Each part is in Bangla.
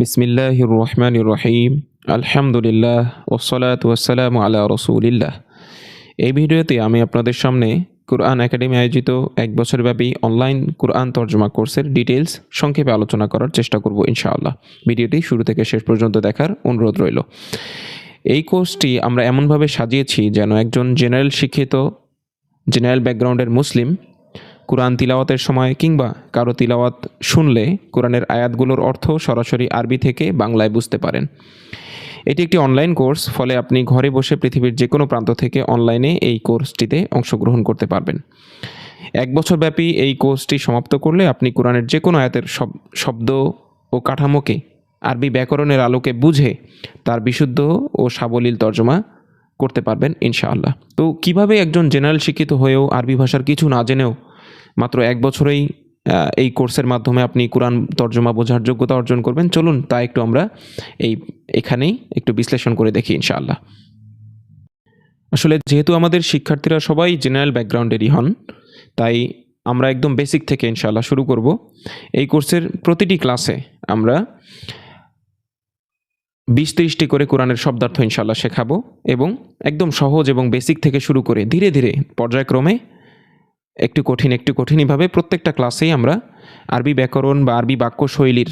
বিসমিল্লাহির রহমানির রহিম আলহামদুলিল্লাহ ওসলাত ওয়াসালাম আলা রসুলিল্লাহ। এই ভিডিওতে আমি আপনাদের সামনে কোরআন একাডেমি আয়োজিত এক বছরব্যাপী অনলাইন কোরআন তর্জমা কোর্সের ডিটেলস সংক্ষেপে আলোচনা করার চেষ্টা করব ইনশাআল্লাহ। ভিডিওটি শুরু থেকে শেষ পর্যন্ত দেখার অনুরোধ রইল। এই কোর্সটি আমরা এমনভাবে সাজিয়েছি যেন একজন জেনারেল শিক্ষিত, জেনারেল ব্যাকগ্রাউন্ডের মুসলিম কোরআন তিলাওয়াতের সময় কিংবা কারও তিলাওয়াত শুনলে কোরআনের আয়াতগুলোর অর্থ সরাসরি আরবি থেকে বাংলায় বুঝতে পারেন। এটি একটি অনলাইন কোর্স ফলে আপনি ঘরে বসে পৃথিবীর যে কোনো প্রান্ত থেকে অনলাইনে এই কোর্সটিতে অংশগ্রহণ করতে পারবেন। এক বছর ব্যাপী এই কোর্সটি সমাপ্ত করলে আপনি কোরআনের যে কোনো আয়াতের শব্দ ও কাঠামোকে আরবি ব্যাকরণের আলোকে বুঝে তার বিশুদ্ধ ও সাবলীল তর্জমা করতে পারবেন ইনশাআল্লাহ। তো কীভাবে একজন জেনারেল শিক্ষিত হয়েও আরবি ভাষার কিছু না জেনেও মাত্র এক বছরেই এই কোর্সের মাধ্যমে আপনি কোরআন তর্জমা বোঝার যোগ্যতা অর্জন করবেন। চলুন, তা একটু আমরা এই এখানেই একটু বিশ্লেষণ করে দেখি ইনশাআল্লাহ। আসলে যেহেতু আমাদের শিক্ষার্থীরা সবাই জেনারেল ব্যাকগ্রাউন্ডেরই হন, তাই আমরা একদম বেসিক থেকে ইনশাআল্লাহ শুরু করব। এই কোর্সের প্রতিটি ক্লাসে আমরা বিশ তিরিশটি করে কোরআনের শব্দার্থ ইনশাআল্লাহ শেখাবো এবং একদম সহজ এবং বেসিক থেকে শুরু করে ধীরে ধীরে পর্যায়ক্রমে একটু কঠিন, একটু কঠিনভাবে প্রত্যেকটা ক্লাসেই আমরা আরবি ব্যাকরণ বা আরবি বাক্য শৈলীর,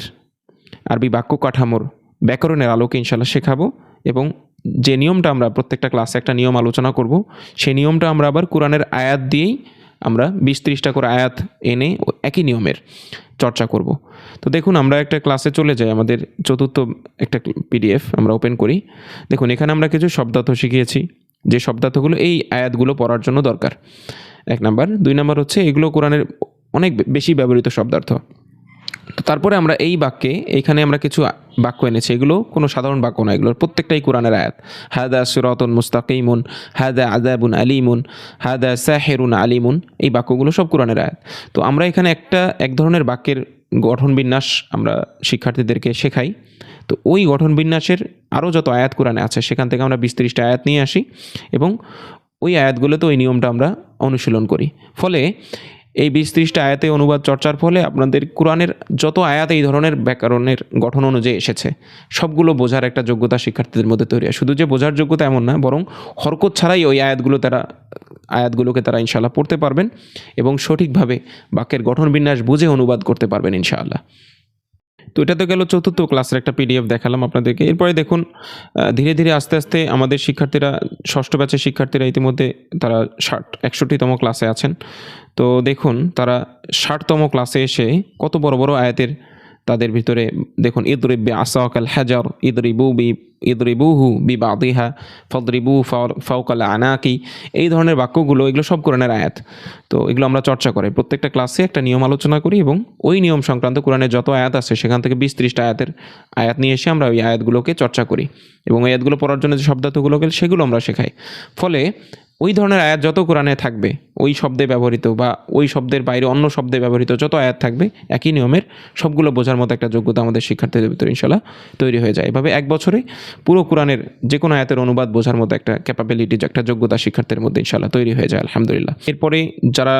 আরবি বাক্য কাঠামোর ব্যাকরণের আলোকে ইনশাল্লাহ শেখাবো এবং যে নিয়মটা আমরা প্রত্যেকটা ক্লাসে একটা নিয়ম আলোচনা করব, সেই নিয়মটা আমরা আবার কোরআনের আয়াত দিয়েই আমরা বিশ ত্রিশটা করে আয়াত এনে একই নিয়মের চর্চা করব। তো দেখুন, আমরা একটা ক্লাসে চলে যাই, আমাদের চতুর্থ একটা পিডিএফ আমরা ওপেন করি। দেখুন, এখানে আমরা কিছু শব্দার্থ শিখিয়েছি, যে শব্দার্থগুলো এই আয়াতগুলো পড়ার জন্য দরকার। এক নাম্বার। দুই নাম্বার হচ্ছে, এগুলো কোরআনের অনেক বেশি ব্যবহৃত শব্দার্থ। তো তারপরে আমরা এই বাক্যে, এখানে আমরা কিছু বাক্য এনেছি। এগুলো কোনো সাধারণ বাক্য নয়, এগুলোর প্রত্যেকটাই কোরআনের আয়াত। হাদা সুরাতুন মুস্তাকিমুন, হাদা আদাবুন আলিমুন, হাদা সাহেরুন আলিমুন, এই বাক্যগুলো সব কোরআনের আয়াত। তো আমরা এখানে একটা, এক ধরনের বাক্যের গঠন বিন্যাস আমরা শিক্ষার্থীদেরকে শেখাই। তো ওই গঠন বিন্যাসের আরও যত আয়াত কোরআনে আছে, সেখান থেকে আমরা বিশ আয়াত নিয়ে আসি এবং ওই আয়াতগুলোতে ওই নিয়মটা আমরা অনুশীলন করি। ফলে এই বিশ ত্রিশটা আয়াতে অনুবাদ চর্চার ফলে আপনাদের কোরআনের যত আয়াত এই ধরনের ব্যাকরণের গঠন অনুযায়ী এসেছে, সবগুলো বোঝার একটা যোগ্যতা শিক্ষার্থীদের মধ্যে তৈরি হয়। শুধু যে বোঝার যোগ্যতা এমন না, বরং হরকত ছাড়াই ওই আয়াতগুলো তারা, আয়াতগুলোকে তারা ইনশাআল্লাহ পড়তে পারবেন এবং সঠিকভাবে বাক্যের গঠন বিন্যাস বুঝে অনুবাদ করতে পারবেন ইনশাআল্লাহ। তো এটা তো গেল চতুর্থ ক্লাসের একটা পিডিএফ দেখালাম আপনাদেরকে। এরপরে দেখুন ধীরে ধীরে আস্তে আস্তে আমাদের শিক্ষার্থীরা, ষষ্ঠ ব্যাচের শিক্ষার্থীরা ইতিমধ্যে তারা ষাট, একষট্টিতম ক্লাসে আছেন। তো দেখুন, তারা ষাটতম ক্লাসে এসে কত বড় বড় আয়াতের তাদের ভিতরে দেখুন, ইদরিবি আসাকাল হাজার, ইদরিবু বি, ইদরিবুহু বি বাদিহা ফদরিবু ফাউকাল আনাকি। এই ধরনের বাক্যগুলো, এগুলো সব কোরআনের আয়াত। তো এগুলো আমরা চর্চা করি। প্রত্যেকটা ক্লাসে একটা নিয়ম আলোচনা করি এবং ওই নিয়ম সংক্রান্ত কোরআনের যত আয়াত আছে, সেখান থেকে বিশ ত্রিশটা আয়াতের আয়াত নিয়ে এসে আমরা ওই আয়াতগুলোকে চর্চা করি। এবং ওই আয়াতগুলো পড়ার জন্য যে শব্দার্থগুলোকে সেগুলো আমরা শেখাই। ফলে ওই ধরনের আয়াত যত কোরআনে থাকবে, ওই শব্দে ব্যবহৃত বা ওই শব্দের বাইরে অন্য শব্দে ব্যবহৃত যত আয়াত থাকবে, একই নিয়মের সবগুলো বোঝার মতো একটা যোগ্যতা আমাদের শিক্ষার্থীদের ভিতরে ইনশাল্লাহ তৈরি হয়ে যায়। এভাবে এক বছরে পুরো কোরআনের যে কোনো আয়াতের অনুবাদ বোঝার মতো একটা ক্যাপাবিলিটি একটা যোগ্যতা শিক্ষার্থীর মধ্যে ইনশাল্লাহ তৈরি হয়ে যায়, আলহামদুলিল্লাহ। এরপরে যারা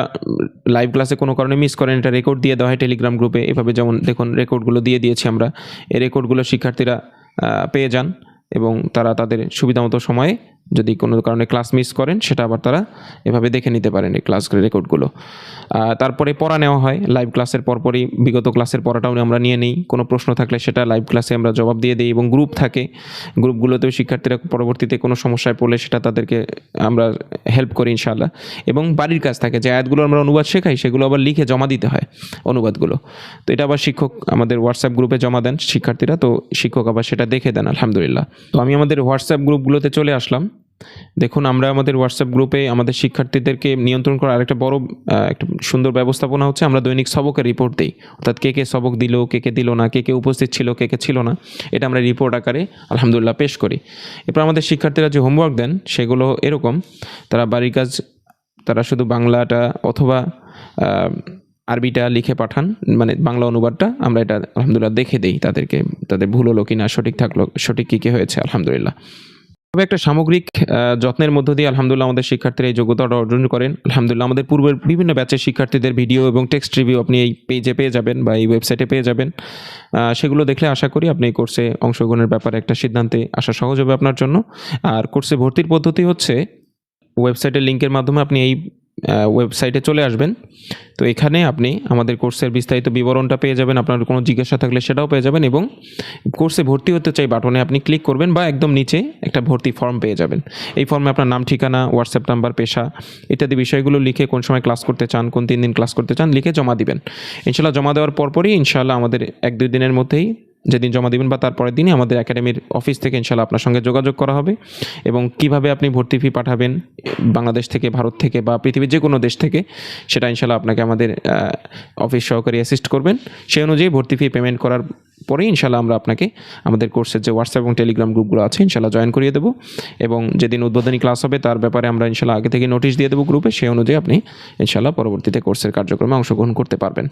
লাইভ ক্লাসে কোনো কারণে মিস করেন, এটা রেকর্ড দিয়ে দেওয়া হয় টেলিগ্রাম গ্রুপে এভাবে যেমন দেখুন রেকর্ডগুলো দিয়ে দিয়েছি আমরা। এই রেকর্ডগুলো শিক্ষার্থীরা পেয়ে যান এবং তারা তাদের সুবিধামতো সময়ে যদি কোনো কারণে ক্লাস মিস করেন, সেটা আবার তারা এভাবে দেখে নিতে পারেন এই ক্লাস রেকর্ডগুলো তারপরে পড়া নেওয়া হয়। লাইভ ক্লাসের পরপরই, বিগত ক্লাসের পড়াটাও আমরা নিয়ে নিই। কোনো প্রশ্ন থাকলে সেটা লাইভ ক্লাসে আমরা জবাব দিয়ে দিই এবং গ্রুপ থাকে। গ্রুপগুলোতেও শিক্ষার্থীরা পরবর্তীতে কোনো সমস্যায় পড়লে সেটা তাদেরকে আমরা হেল্প করি ইনশাআল্লাহ। এবং বাড়ির কাজ থাকে। যে আয়াতগুলো আমরা অনুবাদ শেখাই, সেগুলো আবার লিখে জমা দিতে হয় অনুবাদগুলো। তো এটা আবার শিক্ষক আমাদের হোয়াটসঅ্যাপ গ্রুপে জমা দেন শিক্ষার্থীরা। তো শিক্ষক আবার সেটা দেখে দেন, আলহামদুলিল্লাহ। তো আমি আমাদের হোয়াটসঅ্যাপ গ্রুপগুলোতে চলে আসলাম। দেখুন, আমরা আমাদের হোয়াটসঅ্যাপ গ্রুপে আমাদের শিক্ষার্থীদেরকে নিয়ন্ত্রণ করার আরেকটা বড় একটা সুন্দর ব্যবস্থাপনা হচ্ছে, আমরা দৈনিক সবকের রিপোর্ট দিই। অর্থাৎ কে কে সবক দিল, কে কে দিল না, কে কে উপস্থিত ছিল, কে কে ছিল না, এটা আমরা রিপোর্ট আকারে আলহামদুলিল্লাহ পেশ করি। এরপর আমাদের শিক্ষার্থীরা যে হোমওয়ার্ক দেন, সেগুলো এরকম। তারা বাড়ির কাজ, তারা শুধু বাংলাটা অথবা আরবিটা লিখে পাঠান মানে বাংলা অনুবাদটা আমরা এটা আলহামদুলিল্লাহ দেখে দিই তাদেরকে, তাদের ভুল হলো কি না সঠিক থাকল, সঠিক কী কী হয়েছে, আলহামদুলিল্লাহ। তবে একটা সামগ্রিক যত্নের মধ্য দিয়ে আলহামদুল্লাহ আমাদের শিক্ষার্থীরা এই যোগ্যতাটা অর্জন করেন। আলহামদুলিল্লাহ আমাদের পূর্বের বিভিন্ন ব্যাচের শিক্ষার্থীদের ভিডিও এবং টেক্সট রিভিউ আপনি এই পেজে পেয়ে যাবেন বা এই ওয়েবসাইটে পেয়ে যাবেন। সেগুলো দেখলে আশা করি আপনি এই কোর্সে অংশগ্রহণের ব্যাপারে একটা সিদ্ধান্তে আসা সহজ হবে আপনার জন্য। আর কোর্সে ভর্তির পদ্ধতি হচ্ছে ওয়েবসাইটের লিঙ্কের মাধ্যমে আপনি এই ওয়েবসাইটে চলে আসবেন। তো এখানে আপনি আমাদের কোর্সের বিস্তারিত বিবরণটা পেয়ে যাবেন। আপনার কোনো জিজ্ঞাসা থাকলে সেটাও পেয়ে যাবেন এবং কোর্সে ভর্তি হতে চাই বাটনে আপনি ক্লিক করবেন বা একদম নিচে একটা ভর্তি ফর্ম পেয়ে যাবেন। এই ফর্মে আপনার নাম, ঠিকানা হোয়াটসঅ্যাপ নাম্বার পেশা ইত্যাদি বিষয়গুলো লিখে কোন সময় ক্লাস করতে চান, কোন তিন দিন ক্লাস করতে চান লিখে জমা দিবেন। ইনশাল্লাহ জমা দেওয়ার পরপরই ইনশাল্লাহ আমাদের এক দুই দিনের মধ্যেই যেদিন জমা দিবেন বা তারপরের দিনই আমাদের একাডেমির অফিস থেকে ইনশাল্লাহ আপনার সঙ্গে যোগাযোগ করা হবে এবং কীভাবে আপনি ভর্তি ফি পাঠাবেন বাংলাদেশ থেকে, ভারত থেকে বা পৃথিবীর যে কোনো দেশ থেকে, সেটা ইনশাল্লাহ আপনাকে আমাদের অফিস সহকারী অ্যাসিস্ট করবেন। সেই অনুযায়ী ভর্তি ফি পেমেন্ট করার পরে ইনশাল্লাহ আমরা আপনাকে আমাদের কোর্সের যে হোয়াটসঅ্যাপ এবং টেলিগ্রাম গ্রুপগুলো আছে ইনশাল্লাহ জয়েন করিয়ে দেবো এবং যেদিন উদ্বোধনী ক্লাস হবে তার ব্যাপারে আমরা ইনশাল্লাহ আগে থেকে নোটিশ দিয়ে দেবো গ্রুপে সেই অনুযায়ী আপনি ইনশাল্লাহ পরবর্তীতে কোর্সের কার্যক্রমে অংশগ্রহণ করতে পারবেন।